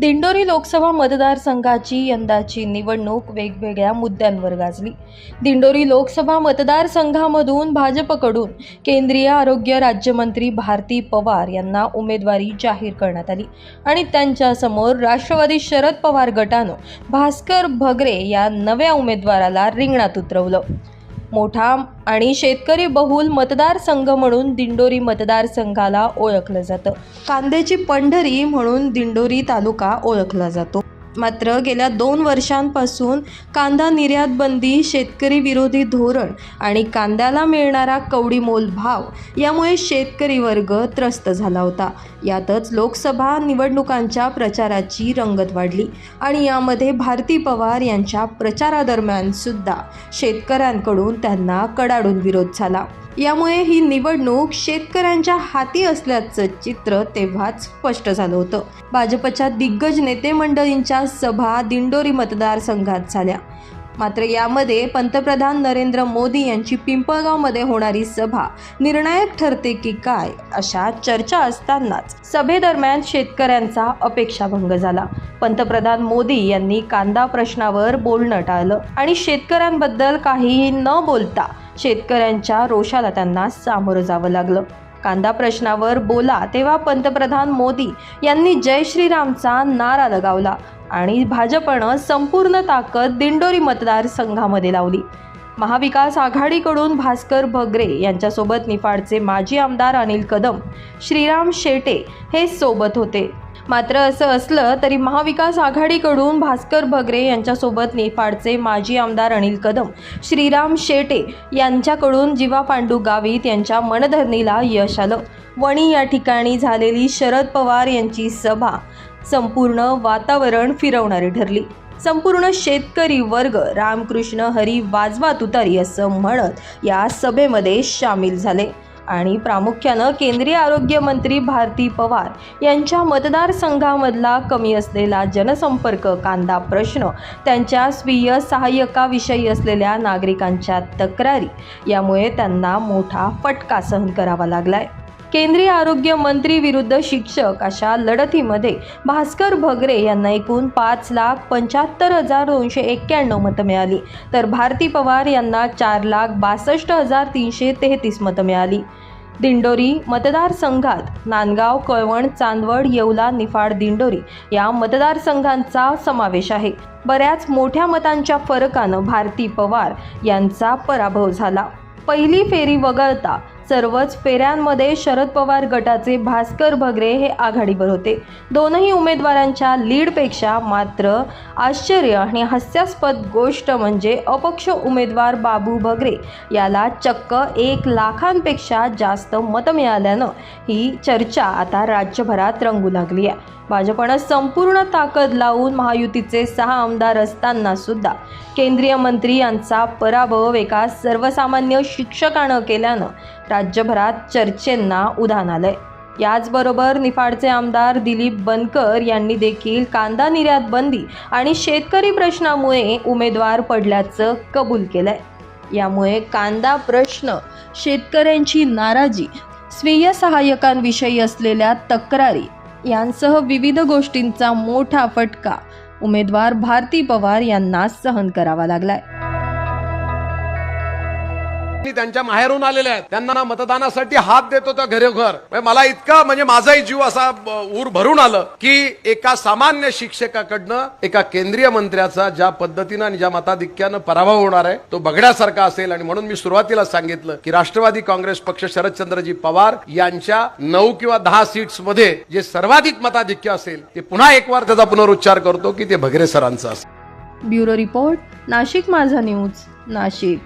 दिंडोरी लोकसभा मतदारसंघाची यंदाची निवडणूक वेगवेगळ्या मुद्द्यांवर गाजली. दिंडोरी लोकसभा मतदारसंघामधून भाजपकडून केंद्रीय आरोग्य राज्यमंत्री भारती पवार यांना उमेदवारी जाहीर करण्यात आली आणि त्यांच्यासमोर राष्ट्रवादी शरद पवार गटानं भास्कर भगरे या नव्या उमेदवाराला रिंगणात उतरवलं. मोठा आणि शेतकरी बहुल मतदारसंघ म्हणून दिंडोरी मतदारसंघाला ओळखलं जातं. कांद्याची पंढरी म्हणून दिंडोरी तालुका ओळखला जातो. मात्र गेल्या दोन वर्षांपासून कांदा निर्यात बंदी शेतकरी विरोधी धोरण आणि कांद्याला मिळणारा कवडी मोल भाव यामुळे शेतकरी वर्ग त्रस्त झाला होता. यातच लोकसभा निवडणुकांच्या प्रचाराची रंगत वाढली आणि यामध्ये भारती पवार यांच्या प्रचारादरम्यान सुद्धा शेतकऱ्यांकडून त्यांना कडाडून विरोध झाला. यामुळे ही निवडणूक शेतकऱ्यांच्या हाती असल्याचं चित्र तेव्हाच स्पष्ट झालं होतं. भाजपच्या दिग्गज नेते मंडळींच्या सभा दिंडोरी मतदारसंघात झाल्या. मात्र यामध्ये पंतप्रधान नरेंद्र मोदी यांची पिंपळगावमध्ये होणारी सभा निर्णायक ठरते की काय अशा चर्चा असतानाच सभेदरम्यान शेतकऱ्यांचा अपेक्षाभंग झाला. पंतप्रधान मोदी यांनी कांदा प्रश्नावर बोलणं टाळलं आणि शेतकऱ्यांबद्दल काहीही न बोलता शेतकऱ्यांच्या रोषाला त्यांना सामोरं जावं लागलं. कांदा प्रश्नावर बोला तेव्हा पंतप्रधान मोदी यांनी जय श्रीरामचा नारा लगावला आणि भाजपनं संपूर्ण ताकद दिंडोरी मतदारसंघामध्ये लावली. महाविकास आघाडीकडून भास्कर भगरे यांच्यासोबत निफाडचे माजी आमदार अनिल कदम श्रीराम शेटे हे सोबत होते. मात्र असं असलं तरी महाविकास आघाडीकडून भास्कर भगरे यांच्यासोबत नेपाळचे माजी आमदार अनिल कदम श्रीराम शेटे यांच्याकडून जीवा पांडू गावित यांच्या मनधरणीला यश आलं. वणी या ठिकाणी झालेली शरद पवार यांची सभा संपूर्ण वातावरण फिरवणारी ठरली. संपूर्ण शेतकरी वर्ग रामकृष्ण हरी वाजवा तुतारी असं म्हणत या सभेमध्ये सामील झाले. आणि प्रामुख्यानं केंद्रीय आरोग्य मंत्री भारती पवार यांच्या मतदारसंघामधला कमी असलेला जनसंपर्क कांदा प्रश्न त्यांच्या स्वीय सहाय्यकाविषयी असलेल्या नागरिकांच्या तक्रारी यामुळे त्यांना मोठा फटका सहन करावा लागलाय. केंद्रीय आरोग्य मंत्री विरुद्ध शिक्षक अशा लढतीमध्ये भास्कर भगरे यांना एकूण पाच लाख पंच्याहत्तर हजार दोनशे एक्क्याण्णव मतं मिळाली तर भारती पवार यांना चार लाख बासष्ट हजार तीनशे तेहतीस मतं मिळाली. दिंडोरी मतदारसंघात नांदगाव कळवण चांदवड येवला निफाड दिंडोरी या मतदारसंघांचा समावेश आहे. बऱ्याच मोठ्या मतांच्या फरकानं भारती पवार यांचा पराभव झाला. पहिली फेरी वगळता सर्वच फेऱ्यांमध्ये शरद पवार गटाचे भास्कर भगरे हे आघाडीवर होते. दोनही उमेदवारांच्या लीडपेक्षा मात्र आश्चर्य आणि हास्यास्पद गोष्ट म्हणजे अपक्ष उमेदवार बाबू भगरे याला चक्क एक लाखांपेक्षा जास्त मतं मिळाल्यानं ही चर्चा आता राज्यभरात रंगू लागली आहे. भाजपनं संपूर्ण ताकद लावून महायुतीचे सहा आमदार असताना सुद्धा केंद्रीय मंत्री यांचा पराभव एका सर्वसामान्य शिक्षकानं केल्यानं राज्यभरात चर्चेंना उधाण आलंय. याचबरोबर निफाडचे आमदार दिलीप बनकर यांनी देखील कांदा निर्यात बंदी आणि शेतकरी प्रश्नामुळे उमेदवार पडल्याचं कबूल केलंय. यामुळे कांदा प्रश्न शेतकऱ्यांची नाराजी स्वीय सहाय्यकांविषयी असलेल्या तक्रारी यांसह विविध गोष्टींचा मोठा फटका. उमेदवार भारती पवार यांना सहन करावा लागलाय. मी त्यांच्या माहेरून आलेल्या आहेत. त्यांना मतदानासाठी हात देतो होता घरोघर. म्हणजे मला इतका म्हणजे माझाही जीव असा ऊर भरून आलं की एका सामान्य शिक्षकाकडनं एका केंद्रीय मंत्र्याचा ज्या पद्धतीनं आणि ज्या मताधिक्यानं पराभव होणार आहे तो बघण्यासारखा असेल. आणि म्हणून मी सुरुवातीला सांगितलं की राष्ट्रवादी काँग्रेस पक्ष शरदचंद्रजी पवार यांच्या नऊ किंवा दहा सीट्समध्ये जे सर्वाधिक मताधिक्य असेल ते पुन्हा एक वार त्याचा पुनरुच्चार करतो की ते भगरे सरांचं असेल. ब्युरो रिपोर्ट नाशिक माझा न्यूज नाशिक.